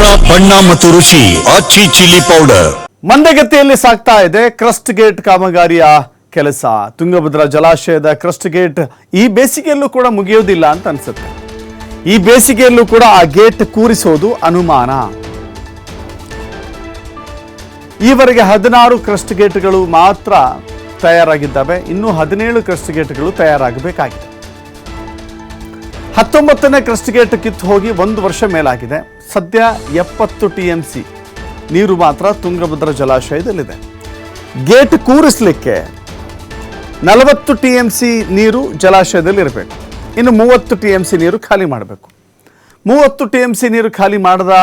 ಖಾರ ಬಣ್ಣ ಮತ್ತು ರುಚಿ, ಆಚಿ ಚಿಲ್ಲಿ ಪೌಡರ್. ಮಂದಗತಿಯಲ್ಲಿ ಸಾಗ್ತಾ ಇದೆ ಕ್ರಸ್ಟ್ ಗೇಟ್ ಕಾಮಗಾರಿಯ ಕೆಲಸ. ತುಂಗಭದ್ರಾ ಜಲಾಶಯದ ಕ್ರಸ್ಟ್ ಗೇಟ್ ಈ ಬೇಸಿಗೆಯಲ್ಲೂ ಕೂಡ ಮುಗಿಯೋದಿಲ್ಲ ಅಂತ ಅನ್ಸುತ್ತೆ. ಈ ಬೇಸಿಗೆಯಲ್ಲೂ ಕೂಡ ಆ ಗೇಟ್ ಕೂರಿಸೋದು ಅನುಮಾನ. ಈವರೆಗೆ ಹದಿನಾರು ಕ್ರಸ್ಟ್ ಗೇಟ್ಗಳು ಮಾತ್ರ ತಯಾರಾಗಿದ್ದಾವೆ. ಇನ್ನು ಹದಿನೇಳು ಕ್ರಸ್ಟ್ ಗೇಟ್ಗಳು ತಯಾರಾಗಬೇಕಾಗಿದೆ. ಹತ್ತೊಂಬತ್ತನೇ ಕ್ರಸ್ಟ್ ಗೇಟ್ ಕಿತ್ತು ಹೋಗಿ ಒಂದು ವರ್ಷ ಮೇಲಾಗಿದೆ. ಸದ್ಯ ಎಪ್ಪತ್ತು ಟಿ ಎಂ ಸಿ ನೀರು ಮಾತ್ರ ತುಂಗಭದ್ರಾ ಜಲಾಶಯದಲ್ಲಿದೆ. ಗೇಟ್ ಕೂರಿಸಲಿಕ್ಕೆ ನಲವತ್ತು ಟಿ ಎಂ ಸಿ ನೀರು ಜಲಾಶಯದಲ್ಲಿ ಇರಬೇಕು ಇನ್ನು ಮೂವತ್ತು ಟಿ ಎಂ ಸಿ ನೀರು ಖಾಲಿ ಮಾಡಬೇಕು. ಮೂವತ್ತು ಟಿ ಎಂ ಸಿ ನೀರು ಖಾಲಿ ಮಾಡದ,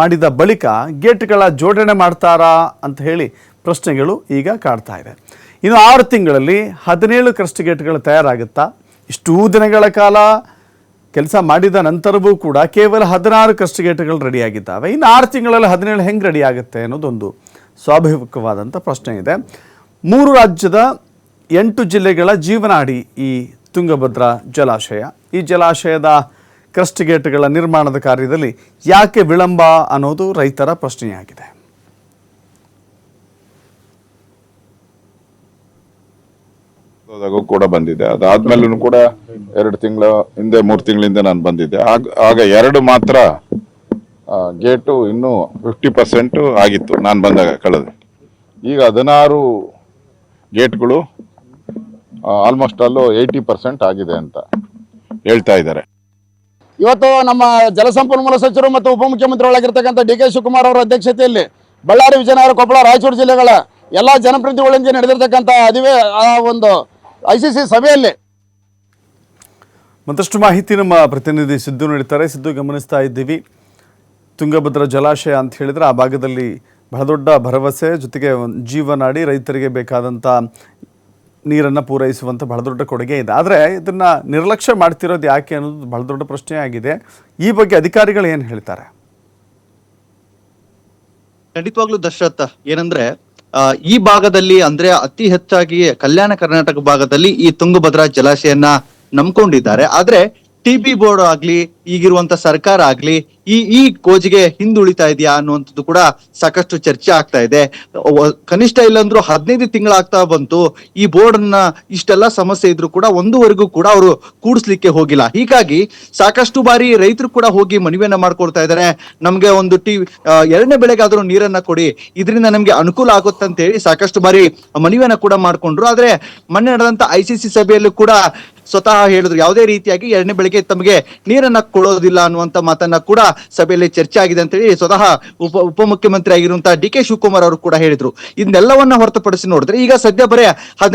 ಮಾಡಿದ ಬಳಿಕ ಗೇಟ್ಗಳ ಜೋಡಣೆ ಮಾಡ್ತಾರಾ ಅಂತ ಹೇಳಿ ಪ್ರಶ್ನೆಗಳು ಈಗ ಕಾಡ್ತಾ ಇದೆ. ಇನ್ನು ಆರು ತಿಂಗಳಲ್ಲಿ ಹದಿನೇಳು ಕ್ರಸ್ಟ್ ಗೇಟ್ಗಳು ತಯಾರಾಗುತ್ತಾ, ಇಷ್ಟೂ ದಿನಗಳ ಕಾಲ ಕೆಲಸ ಮಾಡಿದ ನಂತರವೂ ಕೂಡ ಕೇವಲ ಹದಿನಾರು ಕಸ್ಟಿಗೇಟ್ಗಳು ಗೇಟ್ಗಳು ರೆಡಿಯಾಗಿದ್ದಾವೆ. ಇನ್ನು ಆರು ತಿಂಗಳಲ್ಲಿ ಹದಿನೇಳು ಹೆಂಗೆ ರೆಡಿ ಆಗುತ್ತೆ ಅನ್ನೋದೊಂದು ಸ್ವಾಭಾವಿಕವಾದಂಥ ಪ್ರಶ್ನೆ ಇದೆ. ಮೂರು ರಾಜ್ಯದ ಎಂಟು ಜಿಲ್ಲೆಗಳ ಜೀವನಾಡಿ ಈ ತುಂಗಭದ್ರಾ ಜಲಾಶಯ. ಈ ಜಲಾಶಯದ ಕ್ರಸ್ಟ್ ಗೇಟ್ಗಳ ನಿರ್ಮಾಣದ ಕಾರ್ಯದಲ್ಲಿ ಯಾಕೆ ವಿಳಂಬ ಅನ್ನೋದು ರೈತರ ಪ್ರಶ್ನೆಯಾಗಿದೆ. ಹೋದಾಗೂ ಕೂಡ ಬಂದಿದೆ. ಅದಾದ್ಮೇಲೂ ಕೂಡ ಎರಡು ತಿಂಗಳ ಹಿಂದೆ, ಮೂರು ತಿಂಗಳಿಂದ ನಾನು ಬಂದಿದ್ದೆ. ಆಗ ಆಗ ಎರಡು ಮಾತ್ರ ಗೇಟು ಇನ್ನೂ ಫಿಫ್ಟಿ ಪರ್ಸೆಂಟ್ ಆಗಿತ್ತು ನಾನು ಬಂದಾಗ ಕಳೆದು. ಈಗ ಹದಿನಾರು ಗೇಟ್ಗಳು ಆಲ್ಮೋಸ್ಟ್ ಅಲ್ಲೂ ಏಯ್ಟಿ ಪರ್ಸೆಂಟ್ ಆಗಿದೆ ಅಂತ ಹೇಳ್ತಾ ಇದ್ದಾರೆ. ಇವತ್ತು ನಮ್ಮ ಜಲಸಂಪನ್ಮೂಲ ಸಚಿವರು ಮತ್ತು ಉಪಮುಖ್ಯಮಂತ್ರಿಗಳಾಗಿರ್ತಕ್ಕಂಥ ಡಿ ಕೆ ಶಿವಕುಮಾರ್ ಅವರ ಅಧ್ಯಕ್ಷತೆಯಲ್ಲಿ ಬಳ್ಳಾರಿ ವಿಜಯನಗರ ಕೊಪ್ಪಳ ರಾಯಚೂರು ಜಿಲ್ಲೆಗಳ ಎಲ್ಲ ಜನಪ್ರತಿನಿಧಿಗಳೊಂದಿಗೆ ನಡೆದಿರ್ತಕ್ಕಂಥ ಅಧಿವೇ ಆ ಒಂದು ಐ ಸಿ ಸಿ ಸಭೆಯಲ್ಲಿ. ಮತ್ತಷ್ಟು ಮಾಹಿತಿ ನಮ್ಮ ಪ್ರತಿನಿಧಿ ಸಿದ್ದು ನೀಡ್ತಾರೆ ಸಿದ್ದು ಗಮನಿಸ್ತಾ ಇದ್ದೀವಿ. ತುಂಗಭದ್ರಾ ಜಲಾಶಯ ಅಂತ ಹೇಳಿದ್ರೆ ಆ ಭಾಗದಲ್ಲಿ ಬಹಳ ದೊಡ್ಡ ಭರವಸೆ ಜೊತೆಗೆ ಒಂದು ಜೀವನಾಡಿ ರೈತರಿಗೆ ಬೇಕಾದಂಥ ನೀರನ್ನು ಪೂರೈಸುವಂಥ ಬಹಳ ದೊಡ್ಡ ಕೊಡುಗೆ ಇದೆ. ಆದರೆ ಇದನ್ನು ನಿರ್ಲಕ್ಷ್ಯ ಮಾಡ್ತಿರೋದು ಯಾಕೆ ಅನ್ನೋದು ಬಹಳ ದೊಡ್ಡ ಪ್ರಶ್ನೆ ಆಗಿದೆ. ಈ ಬಗ್ಗೆ ಅಧಿಕಾರಿಗಳು ಏನು ಹೇಳ್ತಾರೆ? ಖಂಡಿತವಾಗ್ಲೂ ದಶರಥ ಏನಂದ್ರೆ ಈ ಭಾಗದಲ್ಲಿ ಅಂದ್ರೆ ಅತಿ ಹೆಚ್ಚಾಗಿ ಕಲ್ಯಾಣ ಕರ್ನಾಟಕ ಭಾಗದಲ್ಲಿ ಈ ತುಂಗಭದ್ರಾ ಜಲಾಶಯನ ನಂಬ್ಕೊಂಡಿದ್ದಾರೆ. ಆದ್ರೆ ಟಿ ಬಿ ಬೋರ್ಡ್ ಆಗ್ಲಿ, ಈಗಿರುವಂತ ಸರ್ಕಾರ ಆಗ್ಲಿ ಈ ಈ ಕೋಜಿಗೆ ಹಿಂದುಳಿತಾ ಇದೆಯಾ ಅನ್ನುವಂಥದ್ದು ಕೂಡ ಸಾಕಷ್ಟು ಚರ್ಚೆ ಆಗ್ತಾ ಇದೆ. ಕನಿಷ್ಠ ಇಲ್ಲಂದ್ರೂ ಹದಿನೈದು ತಿಂಗಳಾಗ್ತಾ ಬಂತು. ಈ ಬೋರ್ಡ್ ಅನ್ನ ಇಷ್ಟೆಲ್ಲ ಸಮಸ್ಯೆ ಇದ್ರು ಕೂಡ ಒಂದುವರೆಗೂ ಕೂಡ ಅವರು ಕೂಡಿಸ್ಲಿಕ್ಕೆ ಹೋಗಿಲ್ಲ. ಹೀಗಾಗಿ ಸಾಕಷ್ಟು ಬಾರಿ ರೈತರು ಕೂಡ ಹೋಗಿ ಮನವಿಯನ್ನ ಮಾಡ್ಕೊಳ್ತಾ ಇದ್ದಾರೆ ನಮ್ಗೆ ಒಂದು ಟಿ ಎರಡನೇ ಬೆಳೆಗಾದ್ರೂ ನೀರನ್ನ ಕೊಡಿ. ಇದರಿಂದ ನಮ್ಗೆ ಅನುಕೂಲ ಆಗುತ್ತೆ ಅಂತ ಹೇಳಿ ಸಾಕಷ್ಟು ಬಾರಿ ಮನವಿಯನ್ನ ಕೂಡ ಮಾಡ್ಕೊಂಡ್ರು. ಆದ್ರೆ ಮೊನ್ನೆ ನಡೆದಂತ ಐಸಿಸಿ ಸಭೆಯಲ್ಲೂ ಕೂಡ ಸ್ವತಃ ಹೇಳಿದ್ರು. ಯಾವುದೇ ರೀತಿಯಾಗಿ ಎರಡನೇ ಬೆಳಿಗ್ಗೆ ತಮಗೆ ನೀರನ್ನ ಕೊಡೋದಿಲ್ಲ ಅನ್ನುವಂತ ಮಾತನ್ನ ಕೂಡ ಸಭೆಯಲ್ಲಿ ಚರ್ಚೆ ಆಗಿದೆ ಅಂತ ಹೇಳಿ ಸ್ವತಃ ಉಪ ಉಪಮುಖ್ಯಮಂತ್ರಿ ಆಗಿರುವಂತಹ ಡಿ ಕೆ ಶಿವಕುಮಾರ್ ಅವರು ಕೂಡ ಹೇಳಿದ್ರು. ಇದನ್ನೆಲ್ಲವನ್ನ ಹೊರತುಪಡಿಸಿ ನೋಡಿದ್ರೆ ಈಗ ಸದ್ಯ ಬರೇ